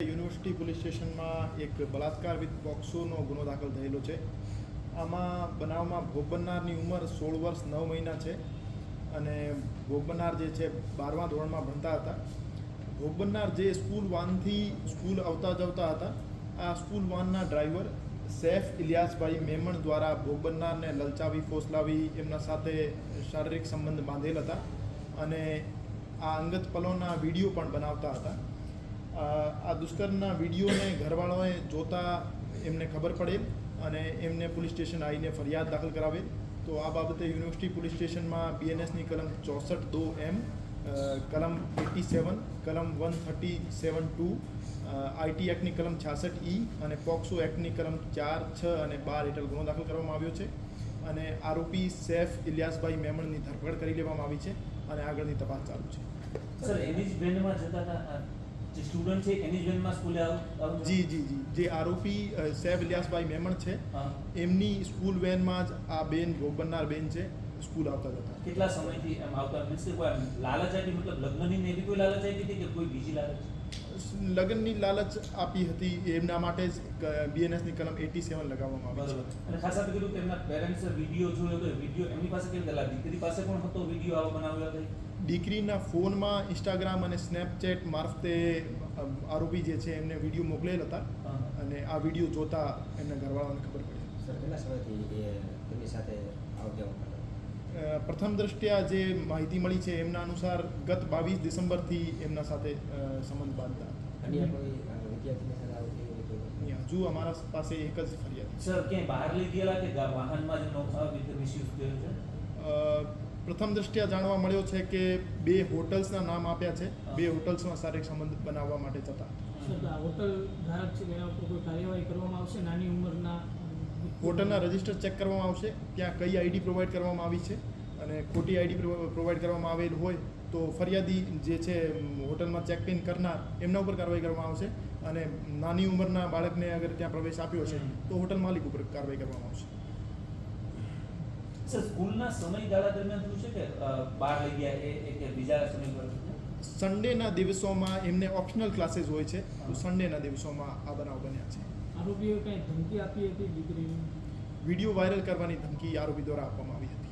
University police સ્ટેશનમાં એક બલાત્કાર with પોક્સોનો ગુનો દાખલ થયેલો છે. આમાં બનાવમાં ભોગ બનનારની ઉંમર સોળ વર્ષ નવ મહિના છે અને ભોગ બનનાર જે છે બારમા ધોરણમાં ભણતા હતા. ભોગ બનનાર જે સ્કૂલ વાનથી સ્કૂલ આવતા જવતા હતા, આ સ્કૂલ વાનના ડ્રાઈવર સૈફ ઇલિયાસભાઈ મેમણ દ્વારા ભોગ બનનારને લલચાવી, ફોસલાવી, એમના સાથે શારીરિક સંબંધ બાંધેલ હતા અને આ અંગત પલોના વીડિયો પણ બનાવતા હતા. આ દુષ્કર્મના વિડીયોને ઘરવાળાઓએ જોતા એમને ખબર પડે અને એમને પોલીસ સ્ટેશન આવીને ફરિયાદ દાખલ કરાવે. તો આ બાબતે યુનિવર્સિટી પોલીસ સ્ટેશનમાં બીએનએસની કલમ ચોસઠ દો એમ કલમ એટી સેવન, કલમ one thirty seven two IT એક્ટની કલમ છાસઠ ઈ અને પોક્સો એક્ટની કલમ ચાર, છ અને બાર હેઠળ ગુનો દાખલ કરવામાં આવ્યો છે. અને આરોપી સૈફ ઇલિયાસભાઈ મેમણની ધરપકડ કરી લેવામાં આવી છે અને આગળની તપાસ ચાલુ છે. સર, એની જ બેનમાં જતા હતા જે સ્ટુડન્ટ છે એની જ વેનમાં સ્કૂલે જી જી જી. જે આરોપી સૈફ ઇલિયાસભાઈ મેમણ છે એમની સ્કૂલ વેનમાં જ આ બેન ભોગ બનનાર બેન છે સ્કૂલ આવતા હતા કેટલા સમયથી એમ આવતા મીન્સ કે કોઈ લાલચ આપી મતલબ લગ્નની ને એવી કોઈ લાલચ આપી હતી કે કોઈ બીજી લાલચ? લગ્નની લાલચ આપી હતી એમના માટે જ બીએનએસની કલમ એટી સેવન લગાવવામાં આવી છે. અને ખાસ આપણે કીધું કે એમના પેરેન્ટ્સે વીડિયો જોયો તો વીડિયો એમની પાસે કેમ દીકરી પાસે પણ હતો વીડિયો આવો બનાવ્યો હતો? દીકરીના ફોનમાં ઇન્સ્ટાગ્રામ અને સ્નેપચેટ મારફતે આરોપી જે છે એમને વીડિયો મોકલેલ હતા. અને આ વીડિયો જોતા એમના ઘરવાળાઓને ખબર પડી. સર કેટલા સમયથી એ સાથે પ્રથમ દ્રષ્ટિયા જે માહિતી મળી છે એમના અનુસાર ગત બાવીસ ડિસેમ્બરથી એમના સાથે સંબંધ બાંધતા હજુ અમારા પાસે એક જ ફરિયાદ સર ક્યાંય બહાર લઈ ગયેલા કે વાહનમાં જ નો- મિસયુઝ થયો છે? પ્રથમ દ્રષ્ટિયા જાણવા મળ્યો છે કે બે હોટલ્સના નામ આપ્યા છે. બે હોટલ્સમાં શારીરિક સંબંધ બનાવવા માટે જતા હોટલ ધારક છે તેના ઉપર કોઈ કાર્યવાહી કરવામાં આવશે? નાની ઉંમરના હોટલના રજિસ્ટર ચેક કરવામાં આવશે ત્યાં કઈ આઈડી પ્રોવાઈડ કરવામાં આવી છે અને ખોટી આઈડી પ્રોવાઈડ કરવામાં આવેલ હોય તો ફરિયાદી જે છે હોટલમાં ચેક ઇન કરનાર એમના ઉપર કાર્યવાહી કરવામાં આવશે અને નાની ઉંમરના બાળકને અગર ત્યાં પ્રવેશ આપ્યો છે તો હોટલ માલિક ઉપર કાર્યવાહી કરવામાં આવશે. સર સ્કૂલના સમયગાળા દરમિયાન શું છે કે બહાર લઈ ગયા એ કે બીજા સમય પર સન્ડેના દિવસોમાં એમને ઓપ્શનલ ક્લાસીસ હોય છે તો સન્ડેના દિવસોમાં આ બનાવ બન્યા છે. આરોપીઓએ કંઈ ધમકી આપી હતી દીકરીને? વીડિયો વાયરલ કરવાની ધમકી આરોપી દ્વારા આપવામાં આવી હતી.